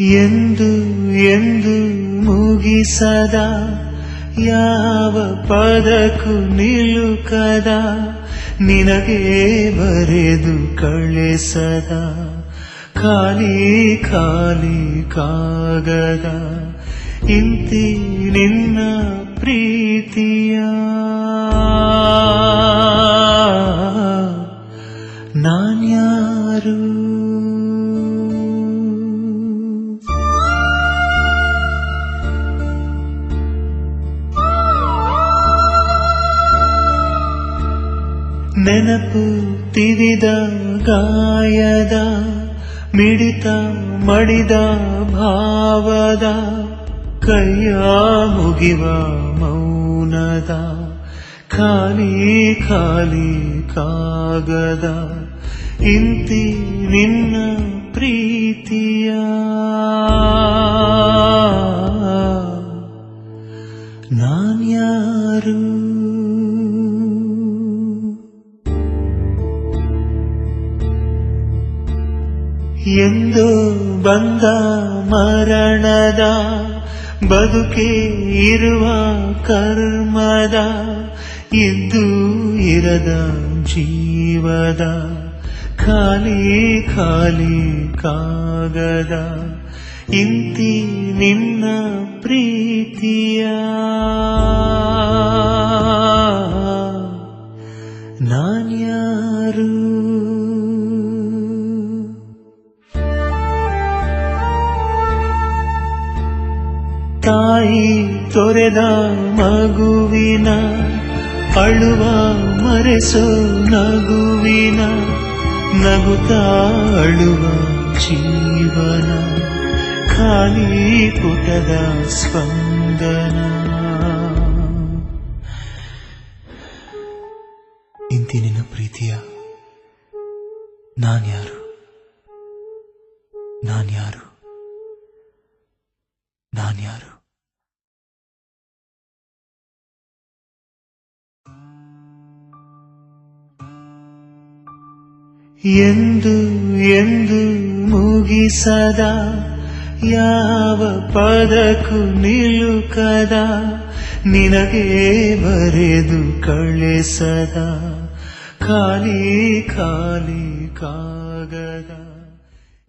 ಎಂದು ಎಂದು ಮುಗಿಸದ, ಯಾವ ಪದಕ್ಕೂ ನಿಲುಕದ, ನಿನಗೆ ಬರೆದು ಕಳಿಸದ, ಖಾಲಿ ಖಾಲಿ ಕಾಗದ, ಇಂತಿ ನಿನ್ನ ಪ್ರೀತಿಯ. ನಾನ್ಯಾರು ನೆನಪು ತಿವಿದ ಗಾಯದ, ಮಿಡಿತ ಮಡಿದ ಭಾವದ, ಕೈಯ ಮುಗಿವ ಮೌನದ, ಖಾಲಿ ಖಾಲಿ ಕಾಗದ, ಇಂತಿ ನಿನ್ನ ಪ್ರೀತಿಯ. ನಾನ್ಯಾರು? ಎಂದು ಬಂದ ಮರಣದ ಬದುಕೆ ಇರುವ ಕರ್ಮದ ಇದ್ದು ಇರದ ಜೀವದ ಖಾಲಿ ಖಾಲಿ ಕಾಗದ ಇಂತಿ ನಿನ್ನ ಪ್ರೀತಿಯ ತಾಯಿ ತೊರೆದ ಮಗುವಿನ, ಅಳುವ ಮರೆಸು ನಗುವಿನ, ನಗುತ್ತಾ ಅಳುವ ಜೀವನ, ಖಾಲಿ ಪುಟದ ಸ್ಪಂದನ. ಇಂದಿನ ಪ್ರೀತಿಯ ನಾನ್ಯಾರು? ನಾನ್ಯಾರು? ನಾನ್ಯಾರು? ಎಂದು ಎಂದು ಮುಗಿಸದ ಯಾವ ಪದಕ್ಕೂ ನಿಲುಕದ ನಿನಗೆ ಬರೆದು ಕಳಿಸದ ಖಾಲಿ ಖಾಲಿ ಕಾಗದ.